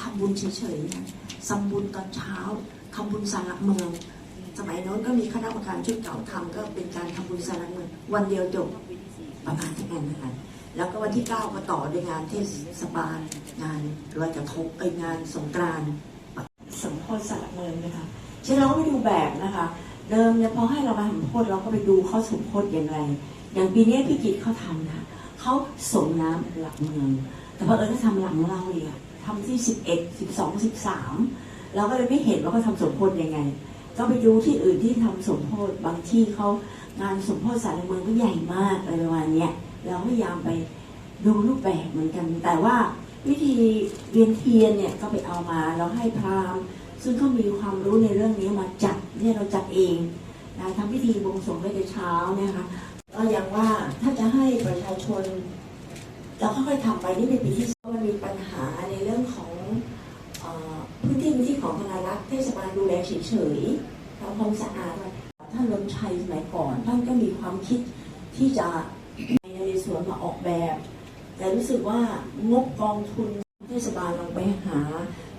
ทำบุญเฉยๆนะทำบุญตอนเช้าทำบุญสารหลักเมือง สมัยโน้นก็มีคณะกรรมการชุดเก่าทำก็เป็นการทำบุญสารหลักเมือง วันเดียวจบประมาณที่นั้นนะคะแล้วก็วันที่ 9 ก็ต่อด้วยงานเทศบาลงานลอยกระทงเอ้ยงานสงกรานต์สมโพธิสารหลักเมืองนะคะฉะนั้นเราก็ไปดูแบบนะคะ เดิมเนี่ยพอให้เรามาสมโพธิเราก็ไปดูเขาสมโพธิอย่างไร อย่างปีนี้พี่กิตเขาทำนะเขาสมน้ำหลักเมือง แต่พอเออเขาทำหลังเราอีกอะ ทำที่สิบเอ็ดสิบสองสิบสามเราก็เลยไม่เห็นว่าเขาทำสมโพธิยังไง ก็ไปดูที่อื่นที่ทำสมโพธิบางที่เขางานสมโพธิสารหลักเมืองก็ใหญ่มากอะไรประมาณนี้เราพยายามไปดูรูปแบบเหมือนกัน แต่ว่าวิธีเวียนเทียนเนี่ยก็ไปเอามาเราให้พราหมณ์ ซึ่งเขามีความรู้ในเรื่องนี้มาจัดเนี่ยเราจัดเองนะทำพิธีบวงสรวงไว้แต่เช้าเนี่ยค่ะก็ย่างว่าถ้าจะให้ประชาชนเราค่อยๆทำไปนี่เป็นปีที่ รักษ์เทศบาลดูแลเฉยๆทำความสะอาดท่านลมชัยสมัยก่อน ท่านก็มีความคิดที่จะในในส่วนมาออกแบบ แต่รู้สึกว่างบกองทุนเทศบาลลองไปหา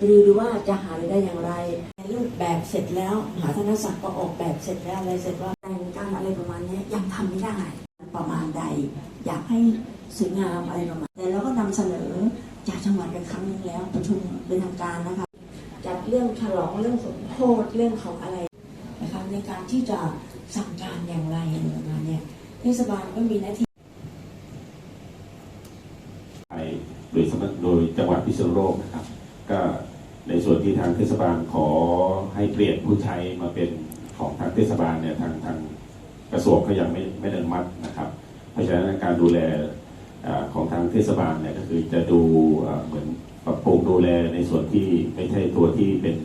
ดูดูว่าจะหาได้อย่างไรในรูปแบบเสร็จแล้วหาธนศักดิ์ก็ออกแบบเสร็จแล้วอะไรเสร็จว่าแต่งการอะไรประมาณนี้ยังทำไม่ได้ประมาณใด อยากให้สวยงามอะไรประมาณแต่เราก็นำเสนอจากจังหวัดไปครั้งนึงแล้วประชุมเป็นทางการนะคะ เรื่องฉลองเรื่องสมโพธเรื่องของอะไรนะคะในการที่จะสั่งการอย่างไรอะไรประมาณเนี้ยเทศบาลก็มีหน้าที่ไปโดยสำนักโดยจังหวัดพิษณุโลกนะครับ ก็ในส่วนที่ทางเทศบาลขอให้เปลี่ยนผู้ใช้มาเป็นของทางเทศบาลเนี่ยทางทางกระทรวงก็ยังไม่ไม่ได้อนุมัตินะครับ เพราะฉะนั้นการดูแลอของทางเทศบาลเนี่ยก็คือจะดูเหมือน รับปรุงดูแลในส่วนที่ไม่ใช่ตัวที่เป็น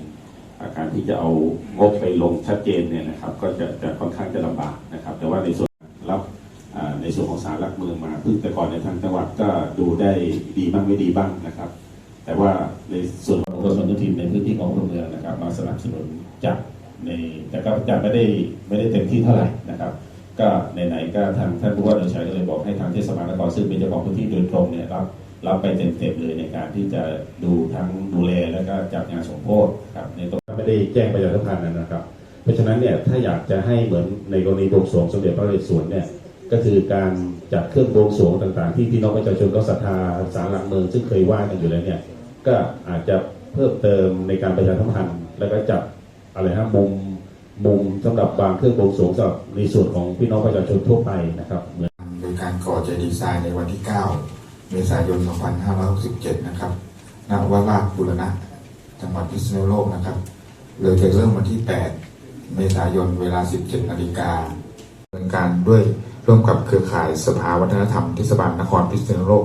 อาการที่จะเอางบไปลงชัดเจนเนี่ยนะครับ ก็จะจะค่อนข้างจะลำบากนะครับ แต่ว่าในส่วนรับในส่วนของสารลักเมืองมาซึ่งแต่ก่อนในทางจังหวัดก็ดูได้ดีบ้างไม่ดีบ้างนะครับ แต่ว่าในส่วนของกรมนุทินในพื้นที่ของอำเภอเมืองนะครับ มาสนับสนุนจัดในแต่ก็จัดไม่ได้ไม่ได้เต็มที่เท่าไหร่นะครับ ก็ไหนๆก็ทางท่านผู้ว่าเดินชัยก็เลยบอกให้ทางเทศบาลนครซึ่งเป็นเจ้าของพื้นที่โดยตรงเนี่ยรับ รับไปเต็มๆเลยในการที่จะดูทั้งดูแลแล้วก็จัดงานสมโพธิครับในตรงไม่ได้แจ้งประชาสัมพันธ์นะครับ เพราะฉะนั้นเนี่ยถ้าอยากจะให้เหมือนในกรณีบวงสรวงสมเด็จพระนเรศวรเนี่ยก็คือการจัดเครื่องบวงสรวงต่างๆ ที่พี่น้องประชาชนก็ศรัทธาศาลหลักเมืองซึ่งเคยไหว้กันอยู่แล้วเนี่ยก็อาจจะเพิ่มเติมในการประชาสัมพันธ์ แล้วก็จัดอะไรฮะมุมมุมสำหรับบางเครื่องบวงสรวงสำหรับในส่วนของพี่น้องประชาชนทั่วไปนะครับเหมือนโดยการก่อเจดีย์ทรายในวันที่9เมษายน 2567 นะครับ ณ วัดราชบุรณะ จังหวัดพิษณุโลกนะครับ เลยจะเริ่มวันที่ 8 เมษายน เวลา 17 นาฬิกาดำเนินการด้วยร่วมกับเครือข่ายสภาวัฒนธรรมเทศบาลนครพิษณุโลก